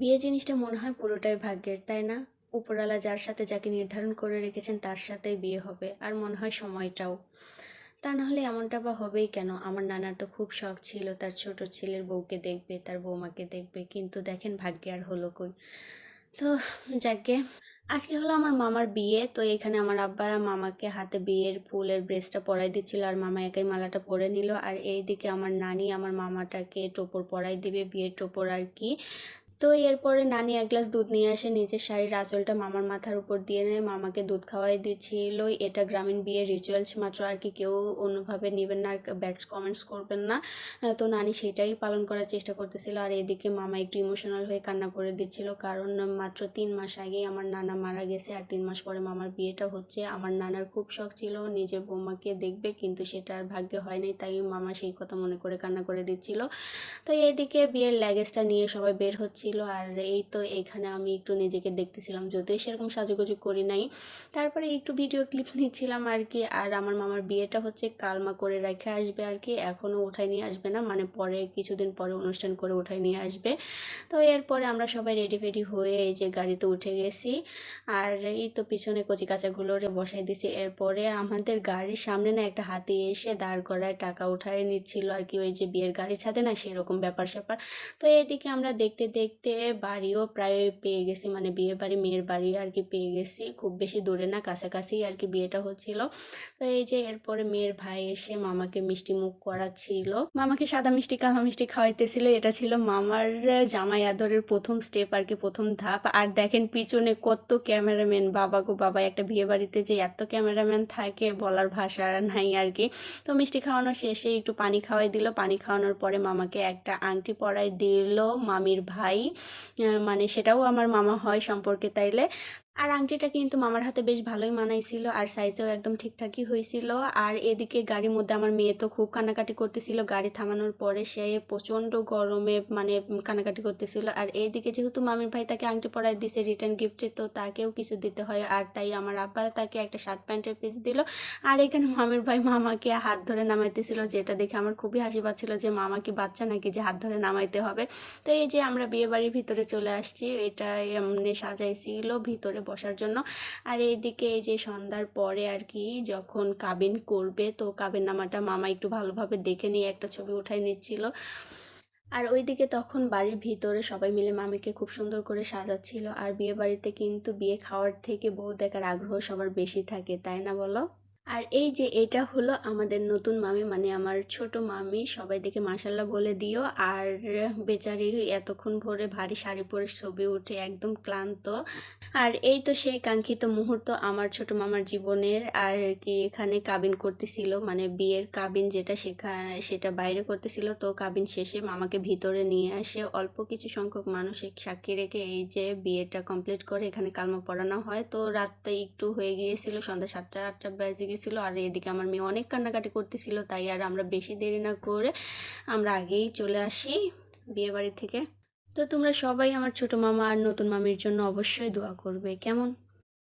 বিয়ে জিনিসটা মনে হয় পুরোটাই ভাগ্যের, তাই না? উপরওয়ালা যার সাথে যাকে নির্ধারণ করে রেখেছেন তার সাথেই বিয়ে হবে, আর মনে হয় সময়টাও। তা না হলে এমনটা বা হবেই কেন? আমার নানার তো খুব শখ ছিল, তার ছোট ছেলের বউকে দেখবে, তার বৌমাকে দেখবে, কিন্তু দেখেন ভাগ্যে আর হলো কই? তো যাকে, আজকে হলো আমার মামার বিয়ে, তো এখানে আমার আব্বা মামাকে হাতে বিয়ের ফুলের ব্রেসটা পরাই দিচ্ছিল, আর মামা একাই মালাটা পরে নিল, আর এইদিকে আমার নানি আমার মামাটাকে টোপর পরাই দিবে, বিয়ের টোপর আর কি। তো এরপরে নানি এক গ্লাস দুধ নিয়ে আসে, নিজের শাড়ির আঁচলটা মামার মাথার উপর দিয়ে নেয়। মামাকে দুধ খাওয়াই দিচ্ছিল। এটা গ্রামীণ বিয়ের রিচুয়ালস মাত্র আর কি কেউ অন্যভাবে নেবেন না, আর ব্যাড কমেন্টস করবেন না। তো নানি সেটাই পালন করার চেষ্টা করতেছিল। আর এদিকে মামা একটু ইমোশনাল হয়ে কান্না করে দিচ্ছিল। কারণ মাত্র তিন মাস আগেই আমার নানা মারা গেছে, আর তিন মাস পরে মামার বিয়েটা হচ্ছে। আমার নানার খুব শখ ছিল, নিজের বৌমাকে দেখবে, কিন্তু সেটা আর ভাগ্যে হয়নি তাই মামা সেই কথা মনে করে কান্না করে দিচ্ছিল। তো এদিকে বিয়ের ল্যাগেজটা নিয়ে সবাই বের হচ্ছিল আর এই তো এখানে আমি একটু নিজেকে দেখতেছিলাম, যদিও সেরকম সাজুগুজু করি নাই। তারপরে একটু ভিডিও ক্লিপ নিচ্ছিলাম আর কি, আর আমার মামার বিয়েটা হচ্ছে কালমা করে রেখে আসবে আর কি এখনও উঠাই নিয়ে আসবে না মানে পরে, কিছুদিন পরে অনুষ্ঠান করে উঠাই নিয়ে আসবে। তো এরপরে আমরা সবাই রেডি ফেডি হয়ে এই যে গাড়িতে উঠে গেছি, আর এই তো পিছনে কচি কাঁচাগুলো বসাই দিছি। এরপরে আমাদের গাড়ির সামনে না একটা হাতি এসে দাঁড় করায় টাকা উঠায় নিচ্ছিল আর কি, ওই যে বিয়ের গাড়ি ছাদে না সেরকম ব্যাপার স্যাপার তো এদিকে আমরা দেখতে দেখতে বাড়িও প্রায় পেয়ে গেছি মানে বিয়ে বাড়ি, মেয়ের বাড়ি আর কি পেয়ে গেছি। খুব বেশি দূরে না, কাছাকাছি আর কি বিয়েটা হচ্ছিল। তো এই যে এরপরে মেয়ের ভাই এসে মামাকে মিষ্টি মুখ করাচ্ছিল। মামাকে সাদা মিষ্টি, কালো মিষ্টি খাওয়াইতেছিল। এটা ছিল মামার জামাই আদরের প্রথম স্টেপ আর কি প্রথম ধাপ। আর দেখেন পিছনে কত ক্যামেরাম্যান, বাবা গো বাবা একটা বিয়ে বাড়িতে যে এত ক্যামেরাম্যান থাকে বলার ভাষা নাই আর কি তো মিষ্টি খাওয়ানো শেষে একটু পানি খাওয়াই দিল। পানি খাওয়ানোর পরে মামাকে একটা আংটি পরাই দিল মামির ভাই। মানে সেটাও আমার মামা হয় সম্পর্কে তাইলে। আর আংটিটা কিন্তু মামার হাতে বেশ ভালোই মানাইছিল, আর সাইজেও একদম ঠিকঠাকই হয়েছিল। আর এদিকে গাড়ির মধ্যে আমার মেয়ে তো খুব কান্নাকাটি করতেছিল, গাড়ি থামানোর পরে সে প্রচণ্ড গরমে মানে কান্নাকাটি করতেছিল। আর এইদিকে যেহেতু মামির ভাই তাকে আংটি পরাই দিছে রিটার্ন গিফটে তো তাকেও কিছু দিতে হয়। আর তাই আমার আব্বা তাকে একটা শার্ট প্যান্টের পিস দিল। আর এখানে মামির ভাই মামাকে হাত ধরে নামাইতেছিল, যেটা দেখে আমার খুবই হাসি পাচ্ছিল যে মামা কি বাচ্চা নাকি যে হাত ধরে নামাইতে হবে। তো এই যে আমরা বিয়ে বাড়ির ভিতরে চলে আসছি এটা এমনি সাজাইছিল, ভিতরে বসার জন্য। আর এইদিকে এই যে সন্ধ্যার পরে আর কি যখন কাবিন করবে, তো কাবিন নামাটা মামা একটু ভালোভাবে দেখে নিয়ে একটা ছবি উঠাই নিচ্ছিল। আর ওইদিকে তখন বাড়ির ভিতরে সবাই মিলে মামিকে খুব সুন্দর করে সাজাচ্ছিল। আর বিয়ে বাড়িতে কিন্তু বিয়ে খাওয়ার থেকে বউ দেখার আগ্রহ সবার বেশি থাকে, তাই না বলো? আর এই যে এটা হলো আমাদের নতুন মামি মানে আমার ছোট মামি, সবাই দেখে মাসাল্লাহ বলে দিও। আর বেচারি এতক্ষণ ভোরে ভারী শাড়ি পরে ছবি উঠে একদম ক্লান্ত। আর এই তো সেই কাঙ্ক্ষিত মুহূর্ত আমার ছোট মামার জীবনের। আর কি এখানে কাবিন করতেছিল মানে বিয়ের কাবিন যেটা সেখানে সেটা বাইরে করতেছিল। তো কাবিন শেষে মামাকে ভিতরে নিয়ে আসে। অল্প কিছু সংখ্যক মানুষ সাক্ষী রেখে এই যে বিয়েটা কমপ্লিট করে এখানে কালমা পড়ানো হয়। তো রাতটা একটু হয়ে গিয়েছিল, সন্ধ্যা সাতটা, আটটা বেজে গেছিল আর এদিকে আমার মেয়ে অনেক কান্নাকাটি করতেছিল, তাই আর আমরা বেশি দেরি না করে আমরা আগেই চলে আসি বিয়ে বাড়ি থেকে। তো তোমরা সবাই আমার ছোট মামা আর নতুন মামির জন্য অবশ্যই দোয়া করবে, কেমন?